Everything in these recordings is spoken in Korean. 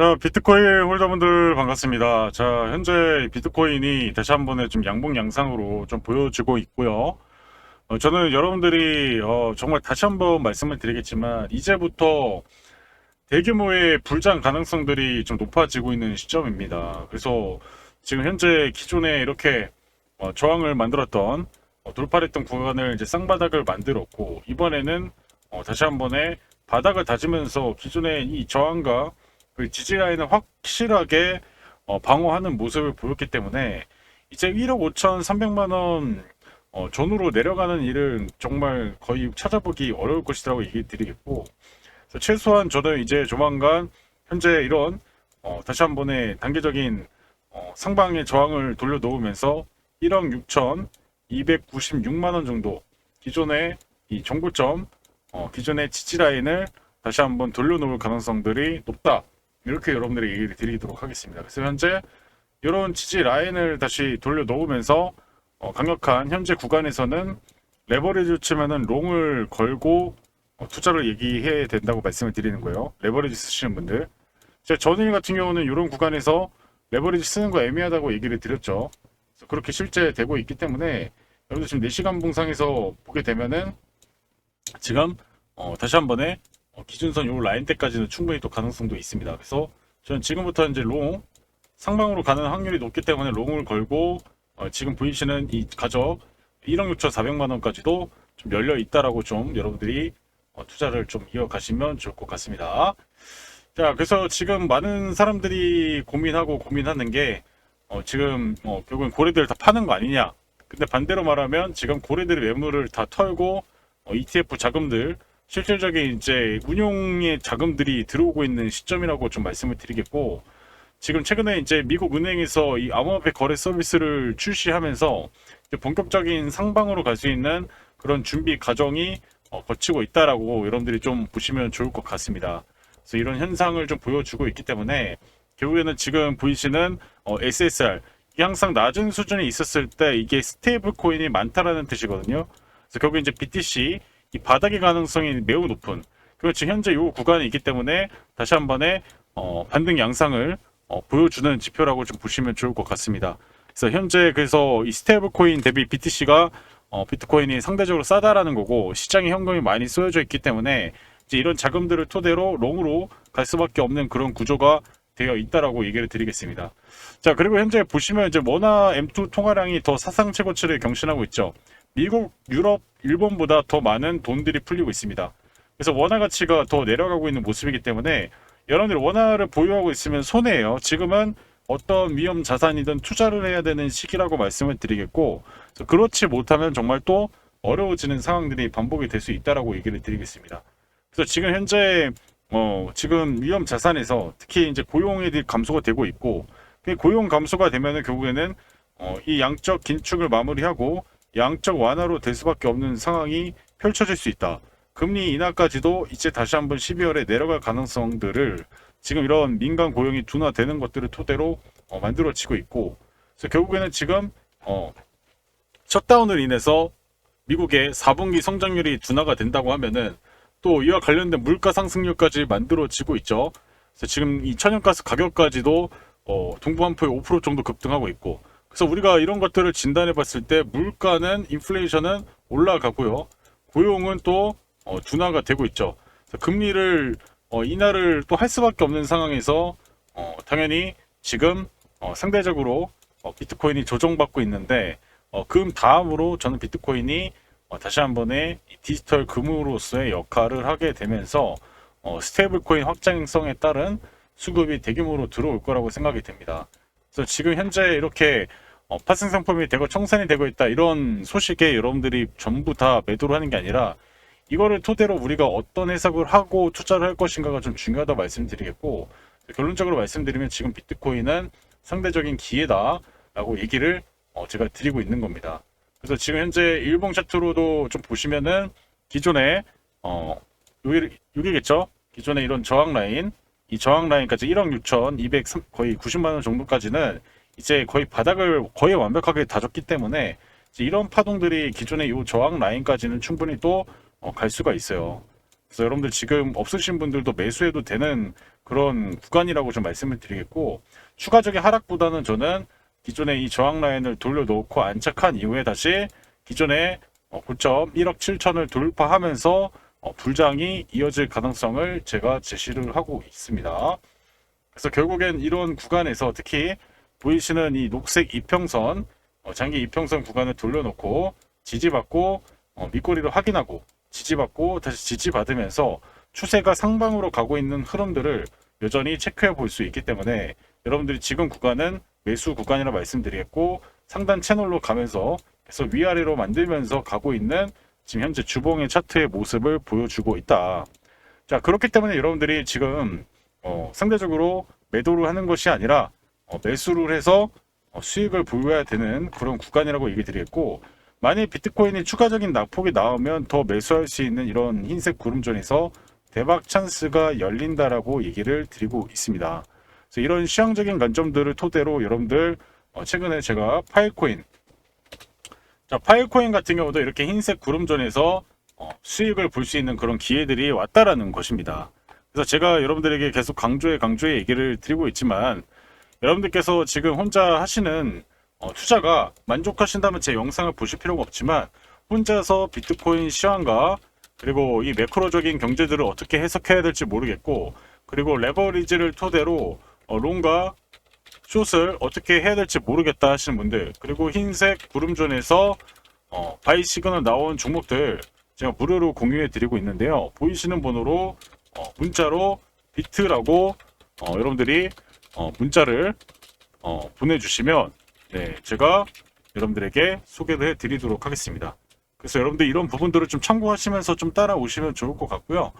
자, 비트코인 홀더분들 반갑습니다. 자, 현재 비트코인이 다시 한 번에 좀 양봉 양상으로 좀 보여지고 있고요. 어, 저는 여러분들이 어, 정말 다시 한번 말씀을 드리겠지만 이제부터 대규모의 불장 가능성들이 좀 높아지고 있는 시점입니다. 그래서 지금 현재 기존에 이렇게 어, 저항을 만들었던 어, 돌파했던 구간을 이제 쌍바닥을 만들었고 이번에는 어, 다시 한 번에 바닥을 다지면서 기존의 이 저항과 그 지지 라인을 확실하게 어, 방어하는 모습을 보였기 때문에 이제 1억 5,300만 원 어, 전후로 내려가는 일은 정말 거의 찾아보기 어려울 것이라고 얘기 드리겠고 최소한 저는 이제 조만간 현재 이런 어, 다시 한 번의 단계적인 어, 상방의 저항을 돌려놓으면서 1억 6,296만 원 정도 기존의 이 정고점 어, 기존의 지지 라인을 다시 한번 돌려놓을 가능성들이 높다. 이렇게 여러분들에게 얘기를 드리도록 하겠습니다. 그래서 현재 이런 지지 라인을 다시 돌려 놓으면서 어, 강력한 현재 구간에서는 레버리지 치면은 롱을 걸고 어, 투자를 얘기해야 된다고 말씀을 드리는 거예요. 레버리지 쓰시는 분들. 제 전일 같은 경우는 이런 구간에서 레버리지 쓰는 거 애매하다고 얘기를 드렸죠. 그렇게 실제 되고 있기 때문에 여러분들 지금 4시간 봉상에서 보게 되면은 지금 어, 다시 한 번에 어, 기준선 요 라인 때까지는 충분히 또 가능성도 있습니다. 그래서 저는 지금부터 이제 롱 상방으로 가는 확률이 높기 때문에 롱을 걸고 어, 지금 보이시는 이 가격 1억 6천 4백만 원까지도 좀 열려 있다라고 좀 여러분들이 어, 투자를 좀 이어가시면 좋을 것 같습니다. 자, 그래서 지금 많은 사람들이 고민하고 고민하는 게 어, 지금 어, 결국엔 고래들 다 파는 거 아니냐? 근데 반대로 말하면 지금 고래들의 매물을 다 털고 어, ETF 자금들 실질적인 이제 운용의 자금들이 들어오고 있는 시점이라고 좀 말씀을 드리겠고 지금 최근에 이제 미국 은행에서 이 암호화폐 거래 서비스를 출시하면서 본격적인 상방으로 갈 수 있는 그런 준비 과정이 어, 거치고 있다라고 여러분들이 좀 보시면 좋을 것 같습니다. 그래서 이런 현상을 좀 보여주고 있기 때문에 결국에는 지금 보이시는 어, SSR 항상 낮은 수준에 있었을 때 이게 스테이블 코인이 많다라는 뜻이거든요. 그래서 결국 이제 BTC 이 바닥의 가능성이 매우 높은 그리고 지금 현재 이 구간이 있기 때문에 다시 한 번에 어, 반등 양상을 어, 보여주는 지표라고 좀 보시면 좋을 것 같습니다. 그래서 현재 그래서 이 스테이블 코인 대비 BTC가 어, 비트코인이 상대적으로 싸다라는 거고 시장에 현금이 많이 쏘여져 있기 때문에 이제 이런 자금들을 토대로 롱으로 갈 수밖에 없는 그런 구조가 되어 있다라고 얘기를 드리겠습니다. 자 그리고 현재 보시면 이제 원화 M2 통화량이 더 사상 최고치를 경신하고 있죠. 미국, 유럽, 일본보다 더 많은 돈들이 풀리고 있습니다. 그래서 원화 가치가 더 내려가고 있는 모습이기 때문에 여러분들이 원화를 보유하고 있으면 손해예요. 지금은 어떤 위험 자산이든 투자를 해야 되는 시기라고 말씀을 드리겠고 그렇지 못하면 정말 또 어려워지는 상황들이 반복이 될 수 있다라고 얘기를 드리겠습니다. 그래서 지금 현재 어 지금 위험 자산에서 특히 이제 고용이 감소가 되고 있고 그 고용 감소가 되면은 결국에는 어, 이 양적 긴축을 마무리하고 양적 완화로 될 수밖에 없는 상황이 펼쳐질 수 있다. 금리 인하까지도 이제 다시 한번 12월에 내려갈 가능성들을 지금 이런 민간 고용이 둔화되는 것들을 토대로 어, 만들어지고 있고 그래서 결국에는 지금 어, 셧다운을 인해서 미국의 4분기 성장률이 둔화가 된다고 하면은 또 이와 관련된 물가 상승률까지 만들어지고 있죠. 그래서 지금 이 천연가스 가격까지도 어, 동부한포에 5% 정도 급등하고 있고 그래서 우리가 이런 것들을 진단해 봤을 때 물가는 인플레이션은 올라가고요. 고용은 또 어, 둔화가 되고 있죠. 금리를 어, 인하를 또 할 수밖에 없는 상황에서 어, 당연히 지금 어, 상대적으로 어, 비트코인이 조정받고 있는데 어, 그 다음으로 저는 비트코인이 어, 다시 한 번의 이 디지털 금으로서의 역할을 하게 되면서 어, 스테이블 코인 확장성에 따른 수급이 대규모로 들어올 거라고 생각이 됩니다. 그래서 지금 현재 이렇게 어, 파생 상품이 되고 청산이 되고 있다 이런 소식에 여러분들이 전부 다 매도를 하는 게 아니라 이거를 토대로 우리가 어떤 해석을 하고 투자를 할 것인가가 좀 중요하다 말씀드리겠고 결론적으로 말씀드리면 지금 비트코인은 상대적인 기회다라고 얘기를 어, 제가 드리고 있는 겁니다. 그래서 지금 현재 일봉 차트로도 좀 보시면은 기존에 어 요게 요게겠죠? 기존에 이런 저항 라인 이 저항 라인까지 1억 6천 200 거의 90만 원 정도까지는 이제 거의 바닥을 거의 완벽하게 다졌기 때문에 이런 파동들이 기존의 이 저항 라인까지는 충분히 또 갈 수가 있어요. 그래서 여러분들 지금 없으신 분들도 매수해도 되는 그런 구간이라고 좀 말씀을 드리겠고 추가적인 하락보다는 저는 기존의 이 저항 라인을 돌려놓고 안착한 이후에 다시 기존의 어, 고점 1억 7천을 돌파하면서 어, 불장이 이어질 가능성을 제가 제시를 하고 있습니다. 그래서 결국엔 이런 구간에서 특히 보이시는 이 녹색 이평선 어, 장기 이평선 구간을 돌려놓고 지지받고 어, 밑꼬리를 확인하고 지지받고 다시 지지받으면서 추세가 상방으로 가고 있는 흐름들을 여전히 체크해 볼 수 있기 때문에 여러분들이 지금 구간은 매수 구간이라 말씀드리겠고 상단 채널로 가면서 계속 위아래로 만들면서 가고 있는 지금 현재 주봉의 차트의 모습을 보여주고 있다. 자 그렇기 때문에 여러분들이 지금 어, 상대적으로 매도를 하는 것이 아니라 어, 매수를 해서 어, 수익을 보여야 되는 그런 구간이라고 얘기 드리겠고 만약 비트코인이 추가적인 낙폭이 나오면 더 매수할 수 있는 이런 흰색 구름존에서 대박 찬스가 열린다라고 얘기를 드리고 있습니다. 그래서 이런 시향적인 관점들을 토대로 여러분들 어, 최근에 제가 파일코인 자 파일코인 같은 경우도 이렇게 흰색 구름존에서 어, 수익을 볼 수 있는 그런 기회들이 왔다라는 것입니다. 그래서 제가 여러분들에게 계속 강조해 강조해 얘기를 드리고 있지만 여러분들께서 지금 혼자 하시는 어, 투자가 만족하신다면 제 영상을 보실 필요가 없지만 혼자서 비트코인 시황과 그리고 이 매크로적인 경제들을 어떻게 해석해야 될지 모르겠고 그리고 레버리지를 토대로 어, 롱과 숏을 어떻게 해야 될지 모르겠다 하시는 분들 그리고 흰색 구름존에서 어, 바이 시그널 나온 종목들 제가 무료로 공유해 드리고 있는데요. 보이시는 번호로 어, 문자로 비트라고 어, 여러분들이 어, 문자를 어, 보내주시면 네, 제가 여러분들에게 소개를 해드리도록 하겠습니다. 그래서 여러분들 이런 부분들을 좀 참고하시면서 좀 따라오시면 좋을 것 같고요.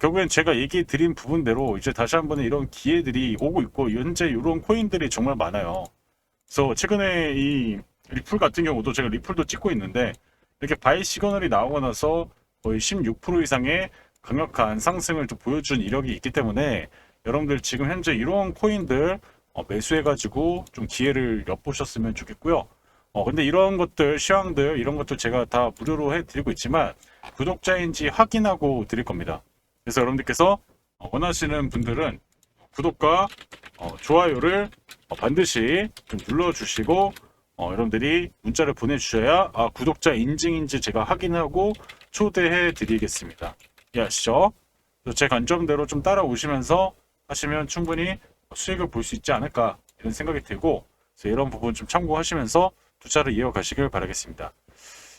결국엔 제가 얘기 드린 부분대로 이제 다시 한번 이런 기회들이 오고 있고 현재 이런 코인들이 정말 많아요. 그래서 최근에 이 리플 같은 경우도 제가 리플도 찍고 있는데 이렇게 바이 시그널이 나오고 나서 거의 16% 이상의 강력한 상승을 또 보여준 이력이 있기 때문에 여러분들 지금 현재 이런 코인들 어, 매수해가지고 좀 기회를 엿보셨으면 좋겠고요. 어, 근데 이런 것들, 시황들, 이런 것들 제가 다 무료로 해드리고 있지만 구독자인지 확인하고 드릴 겁니다. 그래서 여러분들께서 어, 원하시는 분들은 구독과 어, 좋아요를 어, 반드시 좀 눌러주시고 어, 여러분들이 문자를 보내주셔야 아, 구독자 인증인지 제가 확인하고 초대해 드리겠습니다. 이해하시죠? 제 관점대로 좀 따라오시면서 하시면 충분히 수익을 볼 수 있지 않을까 이런 생각이 들고 그래서 이런 부분 좀 참고하시면서 투자를 이어가시길 바라겠습니다.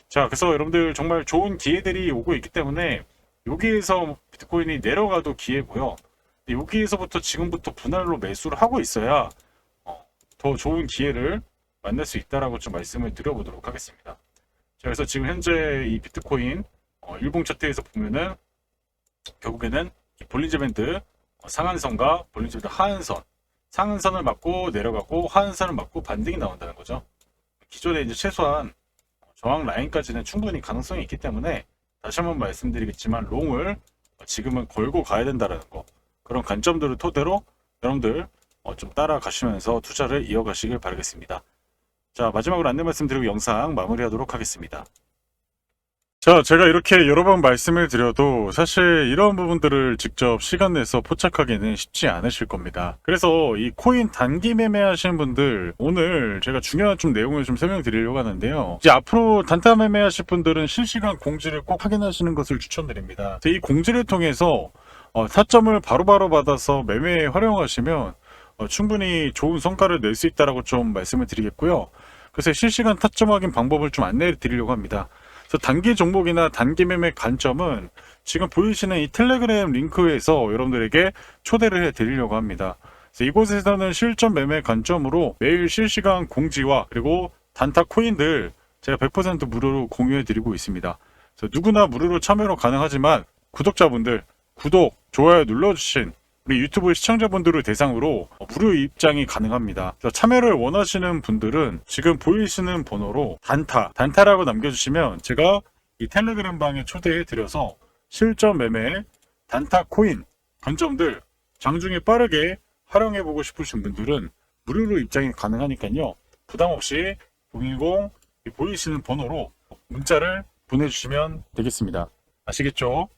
자, 그래서 여러분들 정말 좋은 기회들이 오고 있기 때문에 여기에서 비트코인이 내려가도 기회고요. 여기에서부터 지금부터 분할로 매수를 하고 있어야 어, 더 좋은 기회를 만날 수 있다라고 좀 말씀을 드려보도록 하겠습니다. 자, 그래서 지금 현재 이 비트코인 어, 일봉 차트에서 보면은 결국에는 이 볼린저 밴드 어, 상한선과 밴드 하한선 상한선을 맞고 내려가고 하한선을 맞고 반등이 나온다는 거죠. 기존에 이제 최소한 저항 라인까지는 충분히 가능성이 있기 때문에 다시 한번 말씀드리겠지만 롱을 지금은 걸고 가야 된다는 거 그런 관점들을 토대로 여러분들 어, 좀 따라가시면서 투자를 이어가시길 바라겠습니다. 자 마지막으로 안내 말씀드리고 영상 마무리하도록 하겠습니다. 자, 제가 이렇게 여러 번 말씀을 드려도 사실 이런 부분들을 직접 시간 내서 포착하기는 쉽지 않으실 겁니다. 그래서 이 코인 단기 매매하시는 분들 오늘 제가 중요한 좀 내용을 좀 설명드리려고 하는데요. 이제 앞으로 단타 매매하실 분들은 실시간 공지를 꼭 확인하시는 것을 추천드립니다. 이 공지를 통해서 어, 타점을 바로바로 받아서 매매에 활용하시면 어, 충분히 좋은 성과를 낼 수 있다라고 좀 말씀을 드리겠고요. 그래서 실시간 타점 확인 방법을 좀 안내해 드리려고 합니다. 그래서 단기 종목이나 단기 매매 관점은 지금 보이시는 이 텔레그램 링크에서 여러분들에게 초대를 해 드리려고 합니다. 이곳에서는 실전 매매 관점으로 매일 실시간 공지와 그리고 단타 코인들 제가 100% 무료로 공유해 드리고 있습니다. 누구나 무료로 참여로 가능하지만 구독자분들 구독, 좋아요 눌러주신 우리 유튜브 시청자분들을 대상으로 무료 입장이 가능합니다. 참여를 원하시는 분들은 지금 보이시는 번호로 단타, 단타라고 남겨주시면 제가 이 텔레그램 방에 초대해 드려서 실전 매매, 단타 코인, 관점들 장중에 빠르게 활용해 보고 싶으신 분들은 무료로 입장이 가능하니까요. 부담 없이 010 보이시는 번호로 문자를 보내주시면 되겠습니다. 아시겠죠?